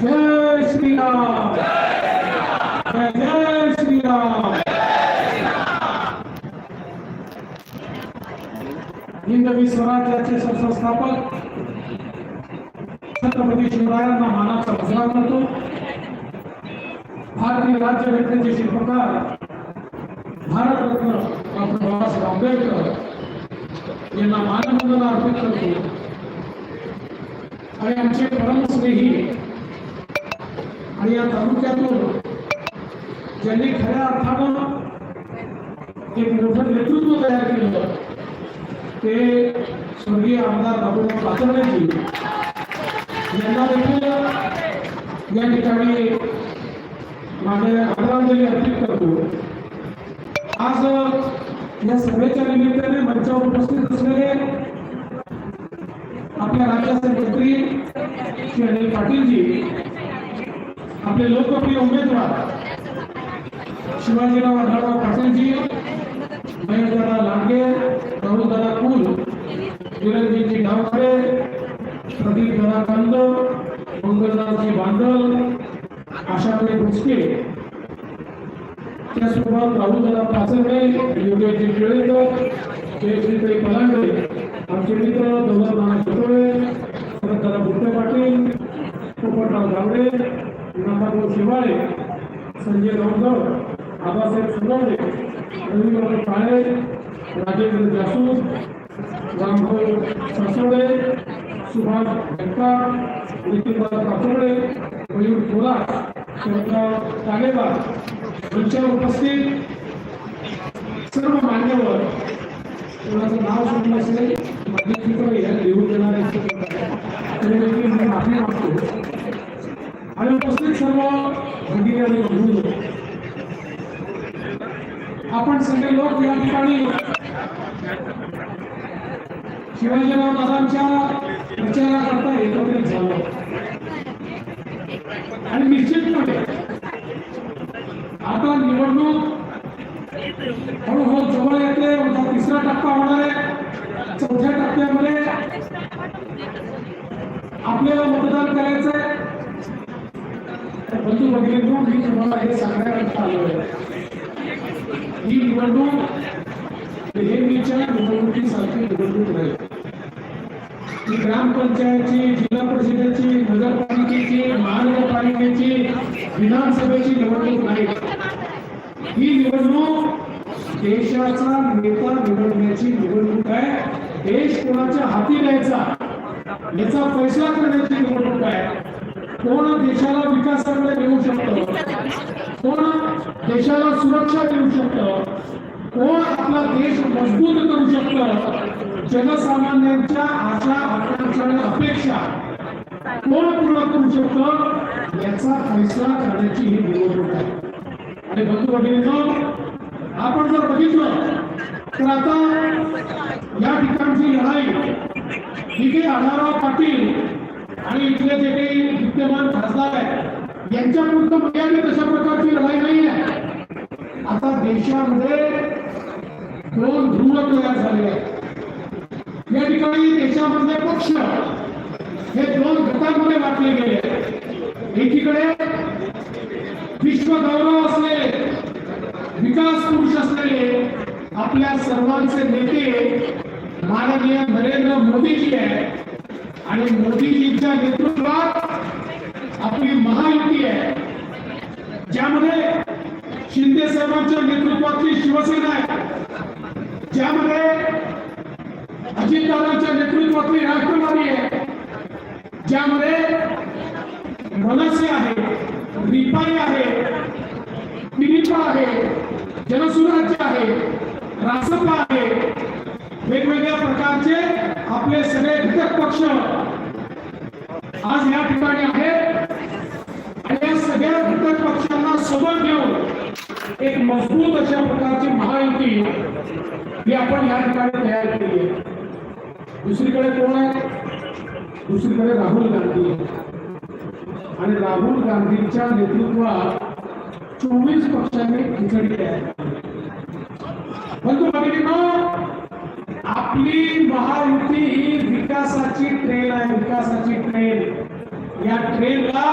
जय श्रीराम। जय जय श्रीराम। हिंदवी स्वराज्याचे संस्थापक छत्रपती शिवरायांना मानाचा मुजरा करतो भारतीय राज्य घटनेचे शिल्पकार भारतरत्न डॉक्टर बाबासाहेब आंबेडकर यांना मानवंदना अर्पित करतो. आणि आमचे परमस्नेही या तालुक्यातून ज्यांनी खऱ्या अर्थानं एक मोठं नेतृत्व तयार केलं ते स्वर्गीय आमदार बाबूराव पाचरण्याजी यांना देखील या ठिकाणी माझे आदरांजली अर्पित करतो आज या सभेच्या निमित्ताने मंचावर उपस्थित असलेले आपल्या राज्याचे मंत्री श्री अनिल पाटीलजी आपले लोकप्रिय उमेदवार शिवाजीराव आढळराव पाटणजी महेशदादा लांडगे राहुलदादा कुल विरंजीजी गावखरे प्रदीप दादा कंद मंगलदासजी बांदल आशाबाई भुसके त्यासोबत राहुलदादा पाचरणे योगेशजी टिळेकर जयश्रीताई पलांडे आमचे मित्र दौलतनाना शितोळे दादा भुट्टे पाटील पोपटराव गावडे नामाभाऊ शिवाळे संजय गावकर आबासाहेब सुगवणे रविंद्र काळे राजेंद्र जासूद रामभाऊ ससोडे सुभाष जगताप नितीनदादा काचोडे मयूर थोरा शरदराव तालेबार मंचावर उपस्थित सर्व मान्यवर कोणाचं नाव सुटलं असेल माझे चित्र या लिहून देणारे माफी मागतो. आणि उपस्थित सर्व भगिनी आणि बंधू आपण सगळे लोक या ठिकाणी शिवाजीराव दादांच्या प्रचाराकरता एकत्रित झालो. आणि निश्चितपणे आता निवडणूक हळूहळू हो जवळ येते तिसरा टप्पा होणार आहे. चौथ्या टप्प्यामध्ये आपल्याला मतदान करायचंय. बंधू भगिनींनो मी तुम्हाला हे सांगण्याकरता आलो आहे. ही निवडणूक नेहमीच्या निवडणुकीसारखी निवडणूक नाही ही ग्रामपंचायतची जिल्हा परिषदेची नगरपालिकेची महानगरपालिकेची विधानसभेची निवडणूक नाही. ही निवडणूक देशाचा नेता निवडण्याची निवडणूक आहे. देश कोणाच्या हाती द्यायचा याचा फैसला करण्याची निवडणूक आहे. कोण देशाला विकासाकडे नेऊ शकतं? कोण देशाला सुरक्षा देऊ शकतं? कोण आपला देश मजबूत करू शकतं? जनसामान्यांच्या आशा आकांक्षा अपेक्षा. कोण पूर्ण करू शकतं? याचा फैसला करण्याची ही निवडणूक आहे. आणि बंधू भगिनींनो आपण जर बघितलं तर आता या ठिकाणची लढाई ही काही आढाराव पाटील आणि इथले जे काही विद्यमान खासदार आहेत यांच्या पुरतं मर्यादित अशा प्रकारची लढाई नाही आहे आता देशामध्ये दोन ध्रुव तयार झाले आहेत. या ठिकाणी देशामधले पक्ष हे दोन गटांमध्ये वाटले गेले एकीकडे विश्व गौरव असलेले विकास पुरुष असलेले आपल्या सर्वांचे नेते माननीय नरेंद्र मोदीजी आहेत. आणि मोदीजीच्या नेतृत्वात आपली महायुती आहे. ज्यामध्ये शिंदे साहेबांच्या नेतृत्वातली शिवसेना आहे. ज्यामध्ये अजितदादांच्या नेतृत्वातली राष्ट्रवादी आहे. ज्यामध्ये मनसे आहे रिपाई आहे पिनिपा आहे जनसुराज्य आहे रासपा आहे वेगवेगळ्या प्रकारचे आपले सगळे घटक पक्ष आज या ठिकाणी आहेत. आणि या सगळ्या घटक पक्षांना सोबत घेऊन एक मजबूत अशा प्रकारची महायुती ही आपण या ठिकाणी तयार केली आहे. दुसरीकडे कोण आहे? दुसरीकडे राहुल गांधी. आणि राहुल गांधींच्या नेतृत्वात चोवीस पक्षांनी खिचडी तयार केली. बंधू भगिनींनो आपली महायुती ही विकासाची ट्रेन आहे विकासाची ट्रेन या ट्रेनला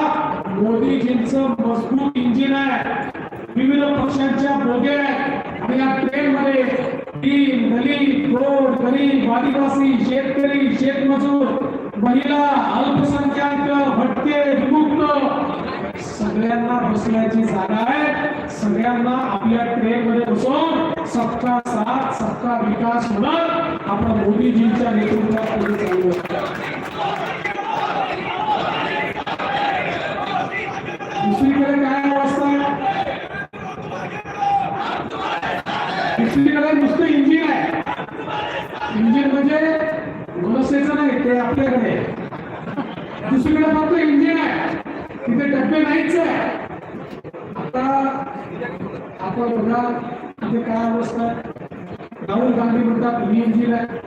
मोदीजींचं मजबूत इंजिन आहे. विविध पक्षांच्या बोगे आहेत. आणि या ट्रेन मध्ये दीन दलित गोड गरीब आदिवासी शेतकरी शेतमजूर महिला अल्पसंख्याक भटके विमुक्त सगळ्यांना बसण्याची जागा आहे. सगळ्यांना आपल्या ट्रेन मध्ये बसून सबका साथ सबका विकास म्हणत आपण मोदीजींच्या नेतृत्वात पुढे चालू आता बघा तिथे काय अवस्था आहे राहुल गांधी म्हणतात मी इंजिन आहे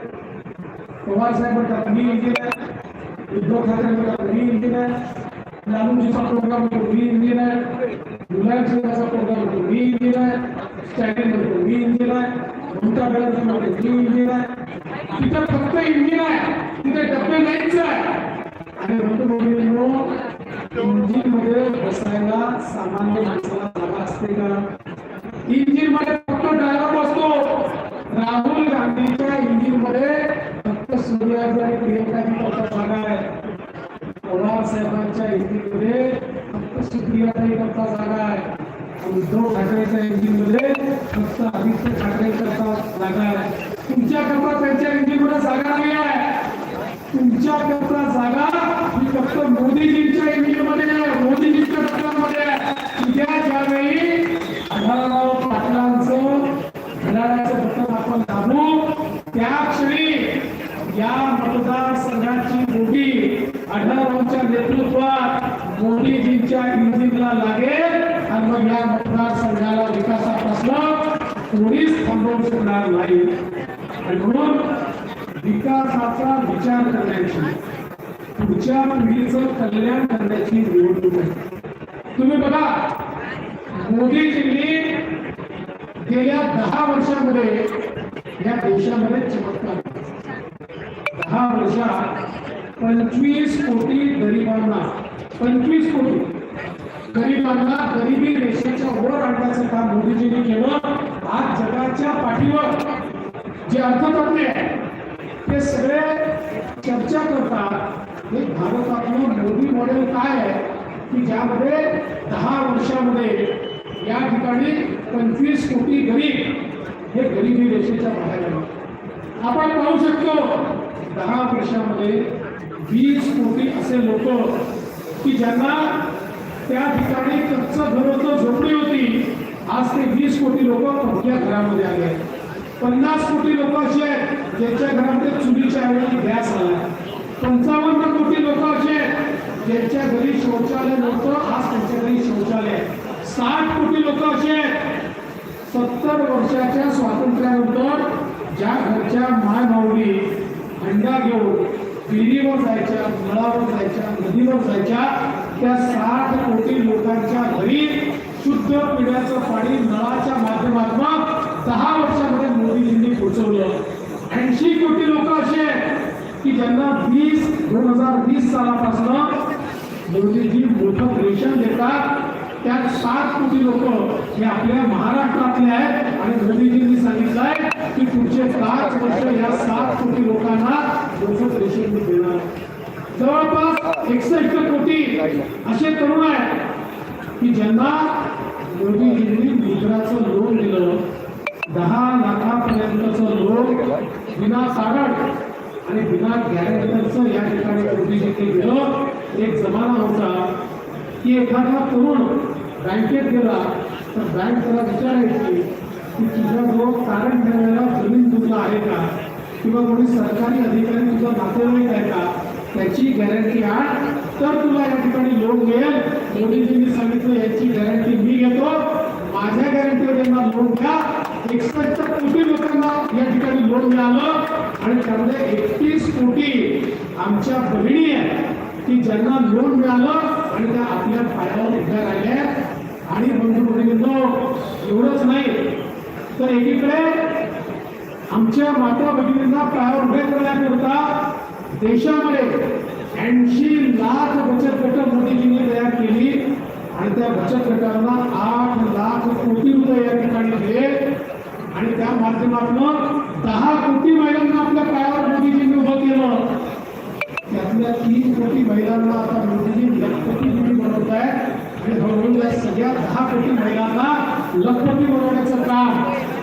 पवार साहेब म्हणतात मी इंजिन आहे उद्धव ठाकरे म्हणतात मी इंजिन आहे लालूजीचा प्रोग्राम होतो मी इंजिन आहे मुलायम सिंगाचा प्रोग्राम होतो मी इंजिन आहे स्टॅलिन म्हणतो मी इंजिन आहे ममता बॅनर्जी म्हणतो मी इंजिन आहे तिथे फक्त इंजिन आहे तिथे डबे नाहीच आहे आणि ऋतुभूमींनो इंजिन मध्ये बसायला सामान्य माणसाला जागा असते का? इंजिनमध्ये फक्त ड्रायव्हर बसतो. राहुल गांधीच्या इंजिनमध्ये फक्त सूर्याचं आणि प्रियंकाची जागा आहे. पवार साहेबांच्या इंजिनमध्ये फक्त सुप्रियाताई करता जागा आहे. उद्धव ठाकरेच्या इंजिनमध्ये फक्त आदित्य ठाकरे करता जागा आहे तुमच्या करता त्यांच्या इंजिनमध्ये जागा नाही आहे तुमच्या करता जागा ही फक्त मोदीजींच्या इंजिनमध्ये आहे मोदीजींच्या डोक्यामध्ये आहे उद्या ज्यावेळी आढळराव पाटलांचं घड्याळाचं बटन आपण दाबू त्या क्षणी या मतदारसंघाची बोगी आढळरावच्या नेतृत्वात मोदीजींच्या इंजिनला लागेल आणि मग या मतदारसंघाला विकासापासून कोणीच थांबवू शकणार नाही आणि म्हणून विकासाचा विचार करण्याची. पुढच्या पिढीचं कल्याण करण्याची निवडणूक आहे. तुम्ही बघा मोदीजींनी गेल्या दहा वर्षामध्ये या देशामध्ये चमत्कार दहा वर्षात पंचवीस कोटी गरिबांना पंचवीस कोटी गरिबांना गरिबी रेषेच्या वर आणण्याचं काम मोदीजींनी केलं. आज जगाच्या पाठीवर जे अर्थतज्ञ आहे ते सगळे चर्चा करतात हे भारतातलं मोदी मॉडेल काय आहे? की ज्यामध्ये दहा वर्षामध्ये या ठिकाणी पंचवीस कोटी गरीब हे गरिबी रेषेच्या बाहेर आपण पाहू शकतो दहा वर्षामध्ये वीस कोटी असे लोक की ज्यांना त्या ठिकाणी कच्च घर झोपडी होती. आज ते वीस कोटी लोक पक्क्या घरामध्ये आले आहेत. पन्नास कोटी लोक असे आहेत ज्यांच्या घरामध्ये चुलीच्या ऐवजी गॅस पंचावन्न कोटी लोक असे ज्यांच्या घरी शौचालय नव्हतं आज त्यांच्या घरी शौचालय साठ कोटी लोक असे सत्तर वर्षाच्या स्वातंत्र्यानंतर ज्या घरच्या माय माऊली हंडा घेऊन विहिरीवर जायच्या नळावर जायच्या नदीवर जायच्या त्या साठ कोटी लोकांच्या घरी शुद्ध पिण्याचं पाणी नळाच्या माध्यमातून दहा वर्षामध्ये मोदीजींनी पोहोचवलं. ऐंशी कोटी लोक की ज्यांना वीस दोन हजार वीस सालापासून मोदीजी मोठं रेशन देतात त्यात सात कोटी लोक हे आपल्या महाराष्ट्रातले आहेत आणि मोदीजींनी सांगितलंय की पुढचे पाच वर्ष या सात कोटी लोकांना मोफत रेशन देणार आहे. जवळपास एकसष्ट कोटी असे तरुण आहेत की ज्यांना मोदीजींनी मुद्राचं लोन दिलं दहा लाखापर्यंतचं लोन विना तारण आणि बिना गॅरेंटरचं या ठिकाणी मोदीजींनी गेलं एक जमाना होता की एखादा तरुण बँकेत गेला तर बँक त्याला विचारायची की तुझ्याजवळ कारण ठेवायला जमीन तुझं आहे का? किंवा कोणी सरकारी अधिकारी तुझा नातेवाईक आहे का? त्याची गॅरंटी आण. तर तुला या ठिकाणी लोन मिळेल. मोदीजींनी सांगितलं याची गॅरंटी मी घेतो. माझ्या गॅरंटीवर त्यांना लोन द्या. एकसष्ट कोटी लोकांना या ठिकाणी लोन मिळालं आणि त्यामध्ये एकतीस कोटी आमच्या बहिणी आहेत की ज्यांना लोन मिळालं आणि त्या आपल्या पायावर उभ्या राहिल्या आणि बंधू बहिणींनो एवढंच नाही तर एकीकडे आमच्या माता भगिनींना पायावर उभे करण्याकरता देशामध्ये ऐंशी लाख बचत गट मोदीजींनी तयार केली आणि त्या बचत गटांना आठ लाख कोटी रुपये त्या दहा कोटी महिलांना आपल्या पायावर मोदीजींनी उभं केलं. त्यातल्या तीन कोटी महिलांना आता मोदीजी लखपती बनवत आहे आणि हळूहळू या सगळ्या दहा कोटी महिलांना लखपती बनवण्याचं काम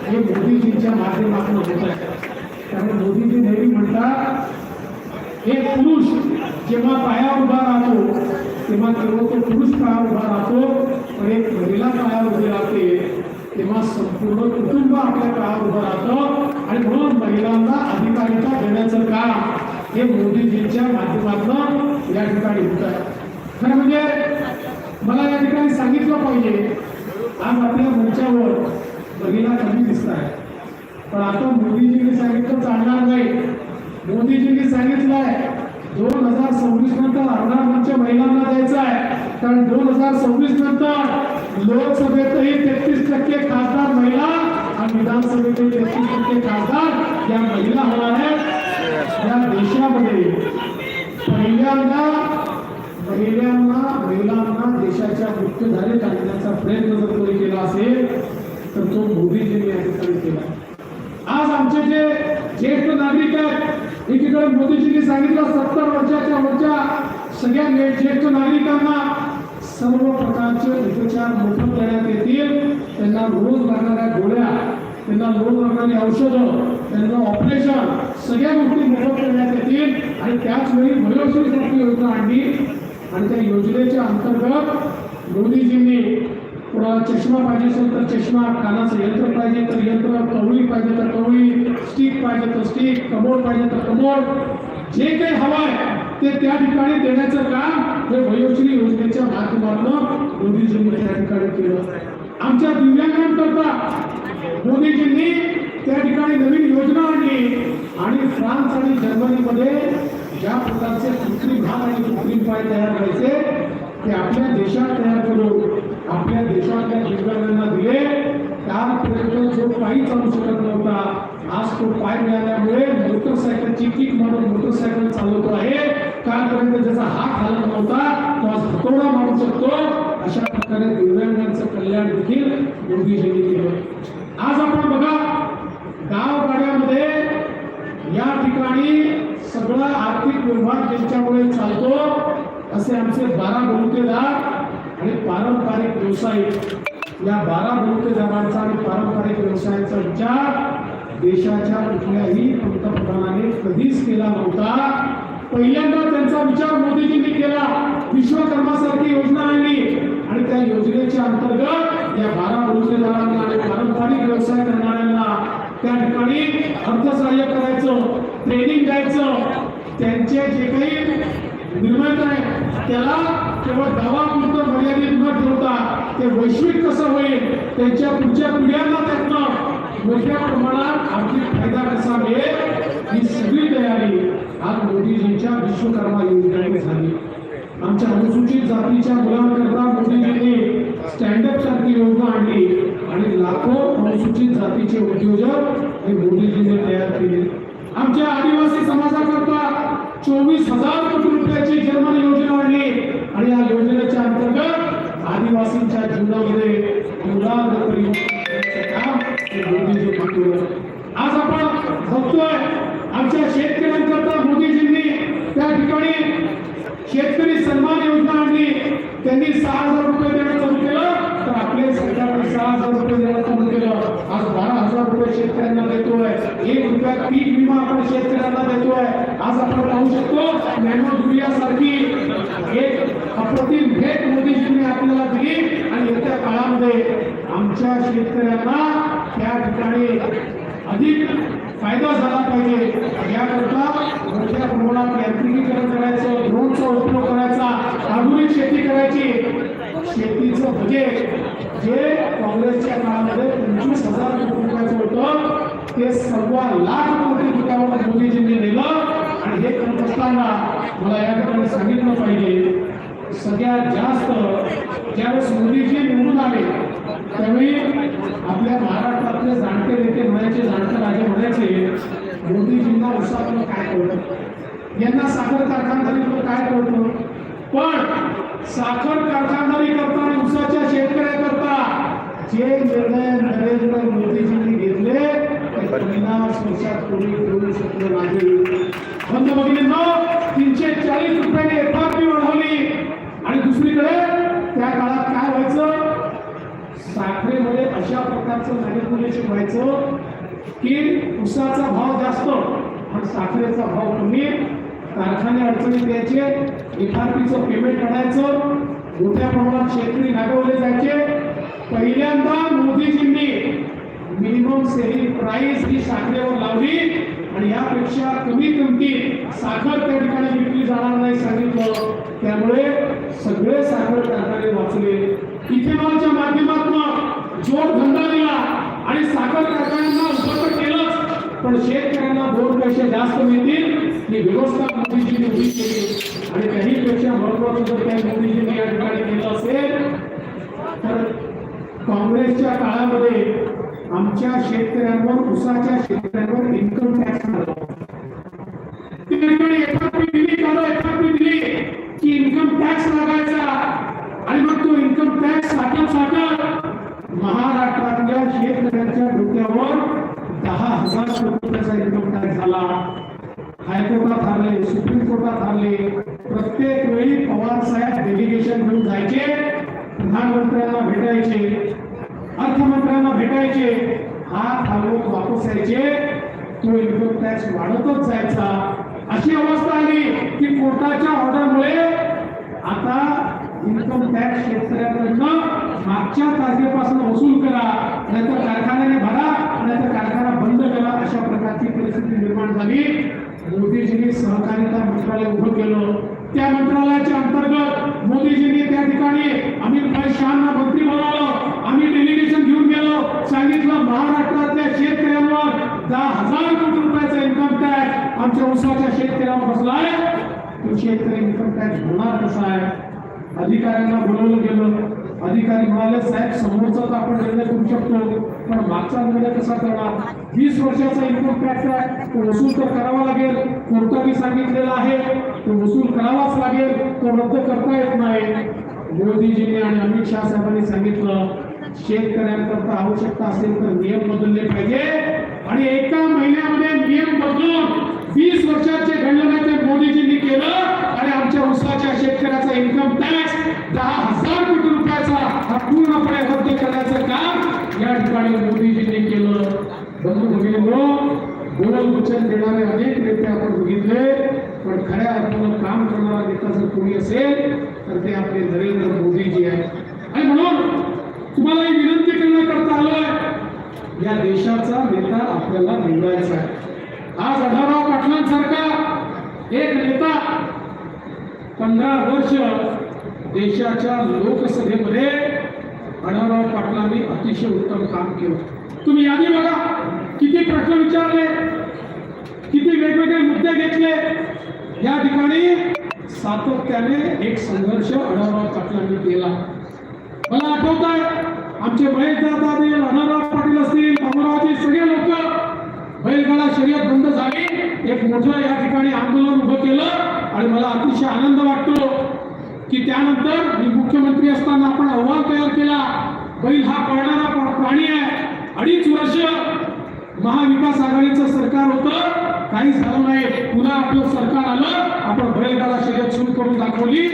हे मोदीजींच्या माध्यमातून होत आहे. त्यामुळे मोदीजी नेहमी म्हणतात एक पुरुष जेव्हा पायावर उभा राहतो तेव्हा केवळ तो पुरुष पायावर उभा राहतो पण एक महिला पायावर उभी राहते. तेव्हा संपूर्ण कुटुंब आपल्या काळात उभं राहतं आणि म्हणून महिलांना अधिकारिता देण्याचं काम हे मोदीजींच्या माध्यमातून या ठिकाणी होत आहे. खरं म्हणजे मला या ठिकाणी सांगितलं पाहिजे आज आपल्या मंचावर महिला कमी दिसत आहे पण आता मोदीजींनी सांगितलं चालणार नाही. मोदीजींनी सांगितलंय दोन हजार सव्वीस नंतर अर्धा मंच महिलांना द्यायचा आहे. कारण दोन हजार सव्वीस नंतर लोकसभेतही तेहतीस टक्के खासदार महिला आणि विधानसभेतही तेहतीस टक्के खासदार या महिला होणार आहेत. या देशामध्ये पहिल्यांदा महिलांना महिलांना देशाच्या मुख्यधारे आणण्याचा प्रयत्न जर कोणी केला असेल तर तो मोदीजींनी या ठिकाणी केला. आज आमचे जे ज्येष्ठ नागरिक आहेत एकीकडे मोदीजींनी सांगितलं सत्तर वर्षाच्या वरच्या सगळ्या ज्येष्ठ नागरिकांना सर्व प्रकारचे उपचार मोफत देण्यात येतील. त्यांना रोज लागणाऱ्या गोळ्या त्यांना रोज लागणारी औषधं त्यांना ऑपरेशन सगळ्या गोष्टी मोफत करण्यात येतील. आणि त्याच वेळी वयोश्री सारखी योजना आणली. आणि त्या योजनेच्या अंतर्गत मोदीजींनी कुणाला चष्मा पाहिजे असेल तर चष्मा कानाचं यंत्र पाहिजे तर यंत्र कवळी पाहिजे तर कवळी स्टिक पाहिजे तर स्टिक कमोड पाहिजे तर कमोड जे काही हवं आहे ते त्या ठिकाणी देण्याचं काम हे वयोश्री योजनेच्या माध्यमातून मोदीजींनी त्या ठिकाणी केलं. आमच्या दिव्यांगांकरता मोदीजींनी त्या ठिकाणी नवीन योजना आणली. आणि फ्रान्स आणि जर्मनीमध्ये ज्या प्रकारचे कृत्रिम भाग आणि कृत्रिम पाय तयार व्हायचे ते आपल्या देशात तयार करून आपल्या देशातल्या दिव्यांगांना दिले. त्यापर्यंत जो पायी चालू शकत नव्हता आज तो पाय मिळाल्यामुळे मोटरसायकलची किक म्हणून मोटरसायकल चालवतो आहे. कालपर्यंत ज्याचा हात हलत नव्हता तो आज हातोडा मारू शकतो. अशा प्रकारे दिव्यांगांचं कल्याण देखील योगीजींनी केलं. आज आपण बघा गावगाड्यामध्ये या ठिकाणी सगळा आर्थिक व्यवहार ज्यांच्यामुळे चालतो असे आमचे बारा गुंतेदार आणि पारंपरिक व्यवसायिक या बारा गुंतेदारांचा आणि पारंपरिक व्यवसायाचा विचार देशाच्या कुठल्याही पंतप्रधानाने कधीच केला नव्हता. पहिल्यांदा त्यांचा विचार मोदीजींनी केला. विश्वकर्मासारखी योजना आणली. आणि त्या योजनेच्या अंतर्गत या बारा रोजगारांना आणि पारंपरिक व्यवसाय करणाऱ्यांना त्या ठिकाणी अर्थसहाय्य करायचं ट्रेनिंग द्यायचं. त्यांचे जे काही निर्माण आहे त्याला केवळ गावापुरतं मर्यादित न ठेवता ते वैश्विक कसं होईल त्यांच्या पुढच्या पिढ्यांना त्यातनं मोठ्या प्रमाणात आर्थिक फायदा कसा मिळेल ही सगळी तयारी आज मोदीजींच्या विश्वकर्मा योजनेने झाली. आमच्या अनुसूचित जातीच्या मुलांकरता मोदीजींनी स्टँडअप सारखी योजना आणली. आणि लाखो अनुसूचित जातीचे उद्योजक हे मोदीजींनी तयार केले. आमच्या आदिवासी समाजाकरता चोवीस हजार कोटी रुपयाची जन्मन योजना आणली. आणि या योजनेच्या अंतर्गत आदिवासींच्या जीवनामध्ये मुलांना काम आज आपण बघतोय आमच्या शेत मोदीजींनी त्या ठिकाणी शेतकरी सन्मान योजना आणली त्यांनी सहा हजार रुपये देणं चालू केलं. तर आपले सरकारने सहा हजार रुपये देणं चालू केलं. आज बारा हजार रुपये शेतकऱ्यांना देतोय. एक रुपया पीक विमा आपण शेतकऱ्यांना देतोय. आज आपण पाहू शकतो नॅनो दुनिया सारखी एक अप्रतिम भेट मोदीजींनी आपल्याला दिली. आणि येत्या काळामध्ये आमच्या शेतकऱ्यांना त्या ठिकाणी अधिक फायदा झाला पाहिजे. याकरता मोठ्या प्रमाणात यांत्रिकीकरण करायचं ड्रोनचा उपयोग करायचा आधुनिक शेती करायची. बजेट जे काँग्रेसच्या काळामध्ये पंचवीस हजार कोटी रुपयाचं होतं ते सव्वा लाख कोटी रुपयावर मोदीजींनी नेलं. आणि हे करत असताना मला या ठिकाणी सांगितलं पाहिजे सगळ्यात जास्त ज्यावेळेस मोदीजी निवडून आले त्यावेळी आपल्या महाराष्ट्रातले जाणते नेते म्हणायचे जाणते राजे म्हणायचे मोदीजींना उत्साह काय कळलं यांना साखर कारखानदारी काय कळतं? पण साखर कारखानदारी आणि उसाच्या शेतकऱ्याकरता जे निर्णय नरेंद्र मोदीजींनी घेतले ते पन्नास वर्षात कोणी करू शकलं नाही. बंद भगिनींनो तीनशे चाळीस रुपयाने एफआरपी वाढवली. आणि दुसरीकडे त्या काळात काय व्हायचं? साखरेमध्ये अशा प्रकारचं मॅनिप्युलेशन व्हायचं की उसाचा भाव जास्त आणि साखरेचा भाव कमी कारखाने अडचणीत द्यायचे एफआरपीचं पेमेंट करायचं मोठ्या प्रमाणात शेतकरी नागवले जायचे. पहिल्यांदा मोदीजींनी मिनिमम सेलिंग प्राइस ही साखरेवर लावली आणि यापेक्षा कमी किमतीत साखर त्या ठिकाणी विकली जाणार नाही सांगितलं. त्यामुळे सगळे साखर कारखाने वाचले. इथेनॉलच्या माध्यमातून जोडधंदा दिला आणि साखर कारखान्यांना उपलब्ध केलंच. पण शेतकऱ्यांना दोन पैसे जास्त मिळतील. ही व्यवस्था मोदीजींनी उभी केली. आणि त्याहीपेक्षा महत्वाचं जर काही मोदीजींनी या ठिकाणी केलं असेल तर काँग्रेसच्या काळामध्ये आमच्या शेतकऱ्यांवर उसाच्या शेतकऱ्यांवर इन्कम टॅक्स दिली की इन्कम टॅक्स लागायचा. आणि मग तो इन्कम टॅक्स साठत साठत महाराष्ट्रातल्या शेतकऱ्यांच्या डोक्यावर दहा हजार कोटी रुपयाचा इन्कम टॅक्स झाला हायकोर्टात थांबले सुप्रीम कोर्टात थांबले. प्रत्येक वेळी पवार साहेब डेलिगेशन घेऊन जायचे प्रधानमंत्र्यांना भेटायचे अर्थमंत्र्यांना भेटायचे. हात थांबवत वापस यायचे. तो इन्कम टॅक्स वाढतच जायचा. अशी अवस्था आली की कोर्टाच्या ऑर्डरमुळे आता इन्कम टॅक्स शेतकऱ्यांकडनं मागच्या तारखेपासून वसूल करा नाहीतर कारखान्याने भरा नाहीतर कारखाना बंद करा अशा प्रकारची परिस्थिती निर्माण झाली. मोदीजींनी सहकारिता मंत्रालय उभं केलं. त्या मंत्रालयाच्या अंतर्गत मोदीजींनी त्या ठिकाणी अमित भाई शहाना मंत्री बनवलं. आम्ही डेलिगेशन घेऊन गेलो. सांगितलं महाराष्ट्रातल्या शेतकऱ्यांवर दहा हजार कोटी रुपयाचा इन्कम टॅक्स आमच्या उसाच्या शेतकऱ्यावर बसलाय तो शेतकरी इन्कम टॅक्स होणार कसा आहे? अधिकाऱ्यांना बोलवलं गेलं. अधिकारी म्हणाले साहेब समोरचा आपण निर्णय करू शकतो पण मागचा निर्णय कसा करणार? वीस वर्षाचा इन्कम टॅक्स आहे तो वसूल तर करावा लागेल. कोर्टाने सांगितलेला आहे तो वसूल करावाच लागेल तो रद्द करता येत नाही. मोदीजींनी आणि अमित शहा साहेबांनी सांगितलं शेतकऱ्यांकरता आवश्यकता असेल तर नियम बदलले पाहिजे. आणि एका महिन्यामध्ये नियम बदलून वीस वर्षाचे घडलं नाही ते मोदीजींनी केलं. आणि आमच्या उसाच्या शेतकऱ्याचा इन्कम टॅक्स दहा हजार कोटी हा पूर्णपणे रद्द करण्याचं काम या ठिकाणी मोदीजींनी केलं. बंधू भगिनींनो हो, बोल वचन देणारे अनेक नेते आपण बघितले पण खऱ्या अर्थानं काम करणारा नेता जर कोणी असेल तर ते आपले नरेंद्र मोदीजी आहेत. आणि म्हणून तुम्हाला ही विनंती करण्याकरता आलोय या देशाचा नेता आपल्याला निवडायचा आहे. आज आढाराव पाटलांसारखा एक नेता पंधरा वर्ष देशाच्या लोकसभेमध्ये अनाराव पाटलांनी अतिशय उत्तम काम केलं. तुम्ही यादी बघा किती प्रश्न विचारले किती वेगवेगळे मुद्दे घेतले. या ठिकाणी सातत्याने एक संघर्ष अनाराव पाटलांनी केला. मला आठवत आहे आमचे महेश दादा अनाराव पाटील असतील अमरावती सगळे लोक बैलगाडा शर्यत बंद झाली. एक मोठं या ठिकाणी आंदोलन उभं केलं आणि मला अतिशय आनंद वाटतो. की त्यानंतर मी मुख्यमंत्री असताना आपण अहवाल तयार केला. बैल हा पळणारा प्राणी आहे. अडीच वर्ष महाविकास आघाडीचं सरकार होतं. काही झालं नाही. पुन्हा आपलं सरकार आलं. आपण बैलगाडा शर्यत सुरू करून दाखवली.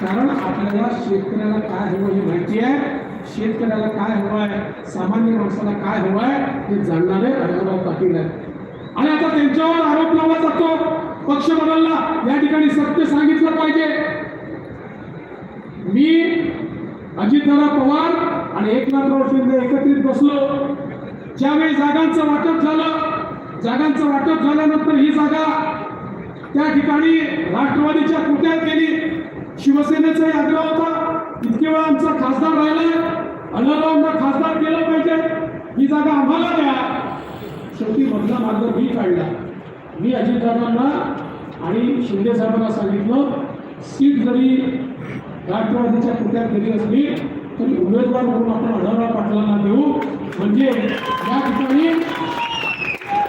कारण आपल्याला शेतकऱ्याला काय हवं हे माहिती आहे. शेतकऱ्याला काय हवं आहे? सामान्य माणसाला काय हवं आहे? हे जाणणारे अडवराव पाटील आहे आणि आता त्यांच्यावर आरोप लावला जातो. पक्ष बदलला. या ठिकाणी सत्य सांगितलं पाहिजे. मी अजितदादा पवार आणि एकनाथराव शिंदे एकत्रित बसलो. ज्यावेळी जागांचं वाटप झालं जागांचं वाटप झाल्यानंतर ही जागा त्या ठिकाणी राष्ट्रवादीच्या कुट्यात गेली? शिवसेनेचाही आग्रह होता. इतके वेळा आमचा खासदार राहिलाय अण्णारावांना खासदार केलं पाहिजे. ही जागा आम्हाला द्या. शेवटी मधला मार्ग मी काढला. मी अजितदादांना आणि शिंदे साहेबांना सांगितलं सीट जरी राष्ट्रवादीच्या कृत्यात गेली असली तरी उमेदवार म्हणून आपण अढळराव पाटलांना देऊ. म्हणजे या ठिकाणी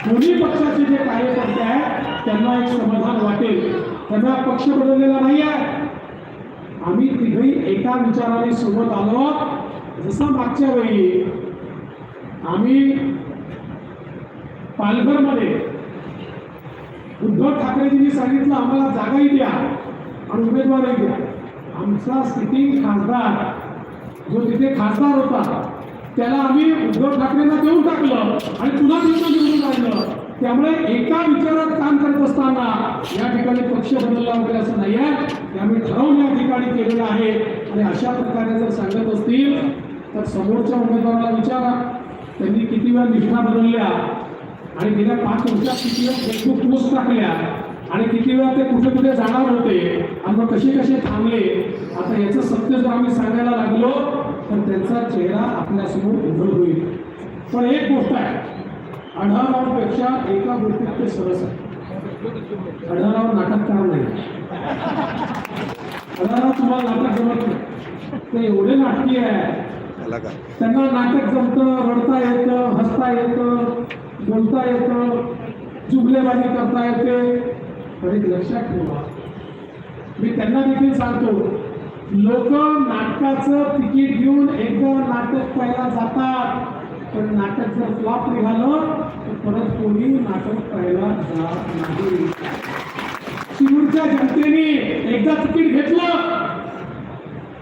दोन्ही पक्षाचे जे कार्यकर्ते आहेत त्यांना एक समाधान वाटेल. त्यांना पक्ष बदललेला नाही आहे. आम्ही तिघही एका विचाराने सोबत आलो. जसं मागच्या वेळी आम्ही पालघरमध्ये उद्धव ठाकरेजींनी सांगितलं आम्हाला जागाही द्या आणि उमेदवारही द्या. आमचा सिटिंग खासदार जो तिथे खासदार होता त्याला आम्ही उद्धव ठाकरेंना देऊन टाकलं आणि पुन्हा तिथं निवडून राहिलं त्यामुळे एका विचारात काम करत असताना या ठिकाणी पक्ष बदलला वगैरे असं नाही आहे. ते आम्ही ठरवून या ठिकाणी केलेलं आहे. आणि अशा प्रकारे जर सांगत असतील तर समोरच्या उमेदवाराला विचारा. त्यांनी किती वेळा निष्ठा बदलल्या आणि गेल्या पाच वर्षात किती वेळा फेसबुक पोस्ट टाकल्या आणि किती वेळा ते कुठे कुठे जाणार होते आणि मग कसे कसे थांबले? आता याचं सत्य जर आम्ही सांगायला लागलो तर त्यांचा चेहरा आपल्यासमोर उघड होईल. पण एक गोष्ट आहे आढळरावपेक्षा एका गोष्टीत ते सरस आहे. आढळराव नाटककार नाही. आढळराव तुम्हाला नाटक जमत नाही. ते एवढे नाटकी आहे त्यांना नाटक जमतं रडता येतं हसता येतं. बोलता येतं चुगलेबाजी करता येते पण एक लक्षात ठेवा. मी त्यांना देखील सांगतो लोक नाटकाचं तिकीट घेऊन एकदा नाटक पाहायला जातात पण नाटक जर फ्लॉप निघालं तर परत कोणी नाटक पाहायला जात नाही. शिरूरच्या जनतेने एकदा तिकीट घेतलं.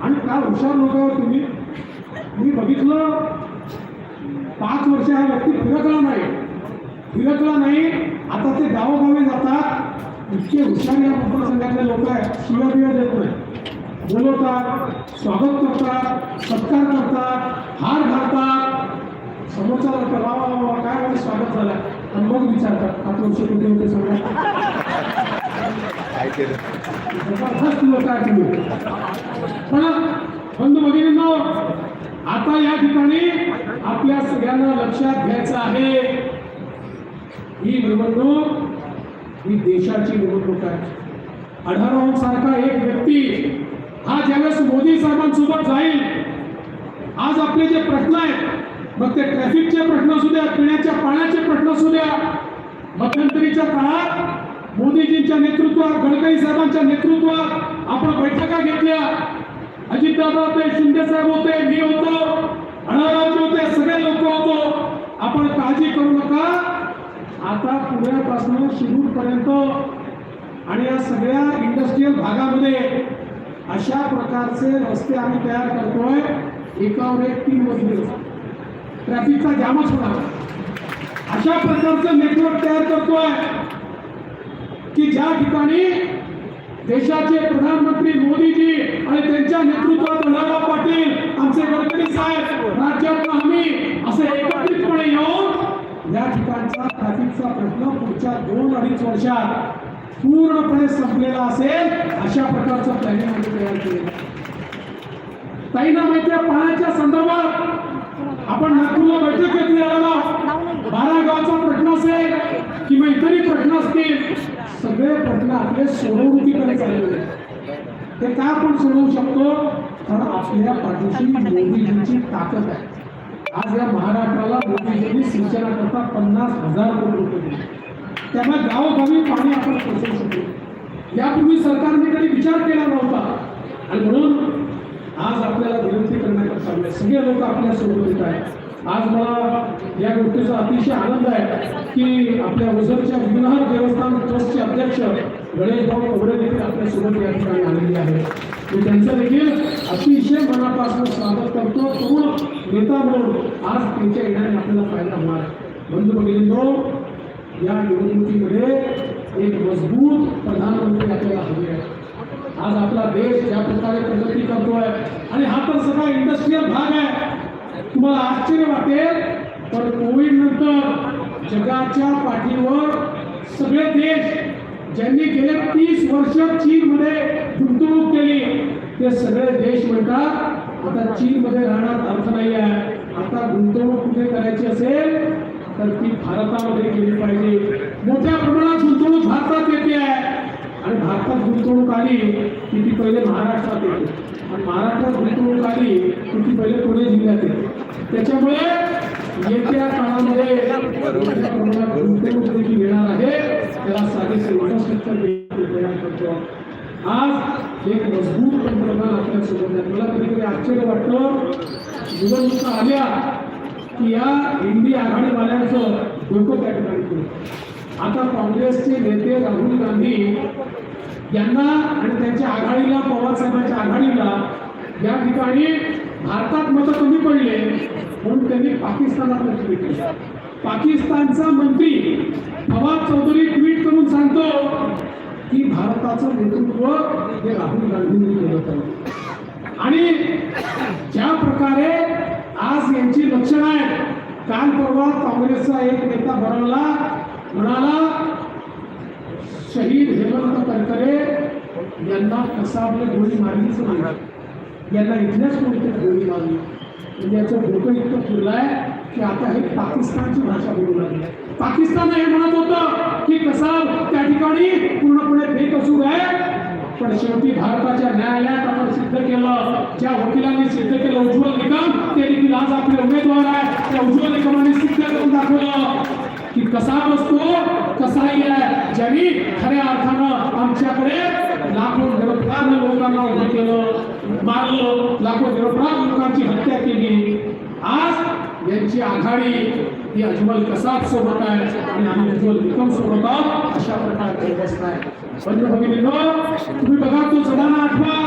आणि का हुशार लोक तुम्ही. मी बघितलं पाच वर्ष हा व्यक्ती फिरकला नाही. फिरकला नाही. आता ते गावोगावी जातात. इतके हुशार या मतदारसंघातले लोक आहेत. शिव्या बिव्या देत नाही बोलवतात स्वागत करतात सत्कार करतात हार घालतात. समोरचा लोक वा, काय म्हणजे स्वागत झालं आणि मग विचारतात पाच वर्ष कुठे होते सांगा काय केलं? पण बंधू भगिनींनो आता या ठिकाणी आपल्या सगळ्यांना लक्षात घ्यायचं आहे. ही निवडणूक ही देशाची निवडणूक आहे. आढळराव सारखा एक व्यक्ती हा ज्यावेळेस मोदी साहेबांसोबत जाईल आज आपले जे प्रश्न आहेत मग ते ट्रॅफिकचे प्रश्न असू द्या पिण्याच्या पाण्याचे प्रश्न असू द्या मध्यंतरीच्या काळात मोदीजींच्या नेतृत्वात गडकरी साहेबांच्या नेतृत्वात आपण बैठका घेतल्या. अजितदादा होते शिंदे साहेब होते मी होतो अणारावजी होते सगळे लोक होतो. आपण काळजी करू नका. आता पुण्यापासून शिरूरपर्यंत आणि या सगळ्या इंडस्ट्रीयल भागामध्ये अशा प्रकारचे रस्ते आम्ही तयार करतोय. एकावर एक तीन मजले. ट्रॅफिकचा जामच होणार अशा प्रकारचं नेटवर्क तयार करतोय की ज्या ठिकाणी देशाचे प्रधानमंत्री मोदीजी आणि त्यांच्या नेतृत्वात अण्णाराव पाटील आमचे गडकरी साहेब राज्यात आम्ही असे एकत्रितपणे येऊन या ठिकाणचा ट्रॅफिकचा प्रश्न पुढच्या दोन अडीच वर्षात पूर्णपणे संपलेला असेल अशा प्रकारचं प्लॅनिंग आम्ही तयार केलेलं ताईना ताईंना माहिती आहे पाण्याच्या संदर्भात आपण नागपूरला बैठक घेतली आला बारा गावचा प्रश्न असेल किंवा इतरही प्रश्न असतील सगळे प्रश्न आपले सोडवणुकीकडे चाललेले आहेत. ते का आपण सोडवू शकतो? कारण आपल्या पाठीशी मोदीजींची ताकद आहे. आज या महाराष्ट्राला मोदीजींनी सिंचनाकरता पन्नास हजार कोटी रुपये दिले. त्यामुळे गावोगावी पाणी आपण पोचवू शकतो यापूर्वी सरकारने कधी विचार केला नव्हता. आणि म्हणून आज आपल्याला विनंती करण्याकरता चाललंय सगळे लोक आपल्यासोबत येत आहेत. आज मला या गोष्टीचा अतिशय आनंद आहे की आपल्या ओझरच्या विघ्नहर देवस्थान ट्रस्टचे अध्यक्ष गणेश भाऊ कोबडे देखील आपल्यासोबत या ठिकाणी आलेले आहेत. मी त्यांचं देखील अतिशय मनापासून स्वागत करतो. पूर्ण नेता म्हणून आज त्यांच्या येण्याने आपल्याला फायदा होणार आहे. बंधू भगिनींनो या निवडणुकीमध्ये एक मजबूत प्रधानमंत्री आपल्याला हवे आहे आज आपला देश ज्या प्रकारे प्रगती करतोय आणि हा तर सगळा इंडस्ट्रीयल भाग आहे तुम्हाला आश्चर्य वाटेल पण कोविड नंतर जगाच्या पाठीवर सगळे देश ज्यांनी गेले तीस वर्ष चीनमध्ये गुंतवणूक केली ते सगळे देश म्हणतात आता चीनमध्ये राहण्यात अर्थ नाही आहे आता गुंतवणूक कुठे करायची असेल तर ती भारतामध्ये केली पाहिजे. मोठ्या प्रमाणात गुंतवणूक भारतात येते आहे. आणि भारतात गुंतवणूक आली की ती पहिले महाराष्ट्रात येते. आणि महाराष्ट्रात गुंतवणूक आली की ती पहिले पुणे जिल्ह्यात येते. त्याच्यामुळे येत्या काळामध्ये गुंतवणूक देखील येणार आहे. त्याला साधे इन्फ्रास्ट्रक्चर तयार करतो. आज एक मजबूत पंतप्रधान आपल्यासोबत आहे. मला कधी कधी आश्चर्य वाटलं निवडणुका आल्या की या इंडी आघाडीवाल्यांचं डोकं त्या ठिकाणी फिरतं. आता काँग्रेसचे नेते राहुल गांधी यांना आणि त्यांच्या आघाडीला पवार साहेबांच्या आघाडीला या ठिकाणी भारतात मतं कमी पडले म्हणून त्यांनी पाकिस्तानात लक्ष केलं पाकिस्तानचा मंत्री फवाद चौधरी ट्विट करून सांगतो की भारताचं नेतृत्व हे राहुल गांधींनी केलं होतं. आणि ज्या प्रकारे आज यांची लक्षणं आहेत काल परवा काँग्रेसचा एक नेता बनवला म्हणाला शहीद हेमंत करकरे यांना कसाबले गोळी मारलीच नाही. यांना इथल्याच कोणीतरी गोळी मारली. म्हणजे याचं डोकं इतकं फिरलंय की आता हे पाकिस्तानची भाषा बोलू लागली. पाकिस्तान हे म्हणत होतं की कसा त्या ठिकाणी पूर्णपणे बेकसूर आहे पण शेवटी भारताच्या न्यायालयात आपण सिद्ध केलं ज्या वकिलांनी सिद्ध केलं उज्ज्वल निकम ते देखील आज आपले उमेदवार आहे त्या उज्ज्वल निकमाने सिद्ध करून दाखवलं की कसा बसतो कसाही आहे ज्यांनी खऱ्या अर्थानं आमच्याकडे लाखो निरपराध लोकांना उभं केलं मारलं लाखो निरपराध लोकांची हत्या केली. आज यांची आघाडी ही अजमल कसाब सोबत आहे आणि आम्ही अजमल निकम सोबत आहोत अशा प्रकारची अवस्था आहे. बंधू भगिनींनो तुम्ही बघा तो जमाना आठवा.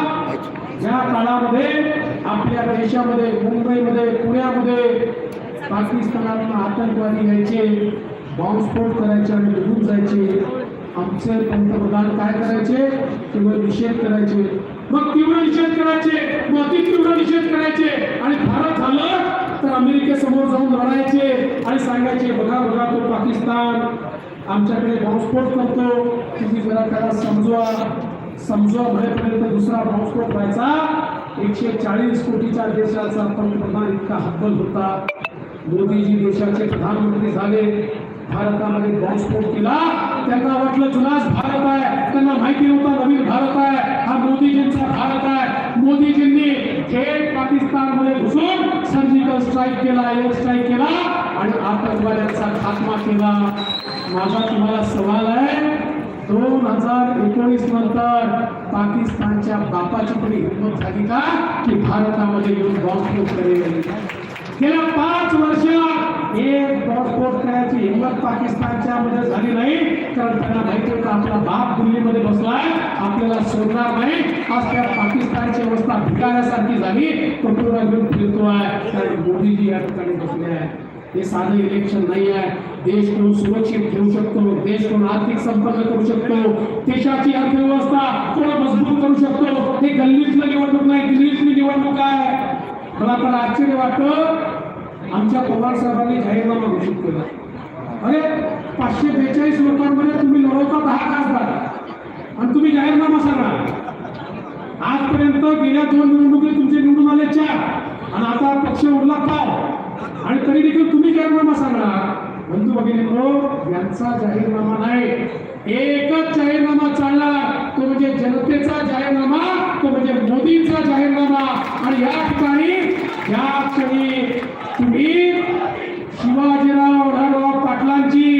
ज्या काळामध्ये आपल्या देशामध्ये मुंबईमध्ये पुण्यामध्ये पाकिस्तानातून आतंकवादी घ्यायचे बॉम्बस्फोट करायचे आणि निघून जायचे. आमचे पंतप्रधान काय करायचे? केवळ निषेध करायचे. मग तीव्र निषेध करायचे. मग अति तीव्र निषेध करायचे. आणि भारत झालं तर अमेरिकेसमोर जाऊन लढायचे आणि सांगायचे बघा बघा तो पाकिस्तान आमच्याकडे बॉम्बस्फोट करतो. तुम्ही जरा त्याला समजवा. समजवा भरेपर्यंत दुसरा बॉम्बस्फोट व्हायचा. एकशे चाळीस कोटीच्या देशाचा पंतप्रधान इतका हब्बल होता. मोदीजी देशाचे प्रधानमंत्री झाले. भारतामध्ये बॉम्बस्फोट केला. त्यांना वाटलं जुनाच भारत आहे. त्यांना माहिती नव्हता नवीन भारत आहे. हा मोदीजींचा भारत आहे. मोदीजींनी थेट पाकिस्तानमध्ये घुसून सर्जिकल स्ट्राईक केला एअर स्ट्राईक केला आणि आतंकवाद्यांचा खात्मा केला. माझा तुम्हाला सवाल आहे दोन हजार एकोणीस नंतर पाकिस्तानच्या बापाची तरी हिंमत झाली का की भारतामध्ये येऊन बॉम्ब करेल? गेल्या पाच वर्षात एक बॉम्बस्फोट करायची हिंमत पाकिस्तानच्या मध्ये झाली नाही. कारण त्यांना माहिती होतं आपला बाप दिल्लीमध्ये बसलाय आपल्याला सोडणार नाही. आज त्या पाकिस्तानची अवस्था भिकाऱ्यासारखी झाली. तो पूर्ण घेऊन आहे कारण मोदीजी या ठिकाणी बसले आहेत. हे साधं इलेक्शन नाही आहे. देश कोण सुरक्षित ठेवू शकतो? देश कोण आर्थिक संपन्न करू शकतो? देशाची अर्थव्यवस्था कोण मजबूत करू शकतो? हे गल्लीतलं निवडणूक नाही. दिल्लीतली निवडणूक आहे. मला पण आश्चर्य वाटतं आमच्या पवार साहेबांनी जाहीरनामा घोषित केला. अरे पाचशे बेचाळीस लोकांमध्ये तुम्ही लढवता दहा खासदार आणि तुम्ही जाहीरनामा सांगा. आजपर्यंत गेल्या दोन निवडणुकीत तुमचे निवडून आले चार. आणि आता पक्ष उरला पाव आणि तरी देखील तुम्ही जाहीरनामा सांगा. बंधू भगिनींनो यांचा जाहीरनामा नाही. एकच जाहीरनामा चालला. तो म्हणजे जनतेचा जाहीरनामा तो म्हणजे मोदींचा जाहीरनामा. आणि या ठिकाणी या क्षणी तुम्ही शिवाजीराव रावराव पाटलांची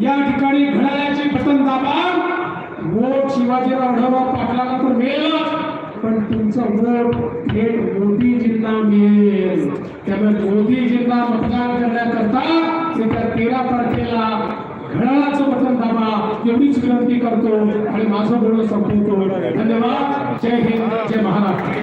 या ठिकाणी घड्याळ्याची बटन दाबा वोट शिवाजीराव आढळराव पाटलांना तर मिळेलच पण तुमचं वोट थेट मोदीजींना मिळेल त्यामुळे मोदीजींना मतदान करण्याकरता येत्या तेरा तारखेला घड्याळाचं बटन दाबा एवढीच विनंती करतो आणि माझं बोलणं संपवतो. धन्यवाद. जय हिंद जय महाराष्ट्र.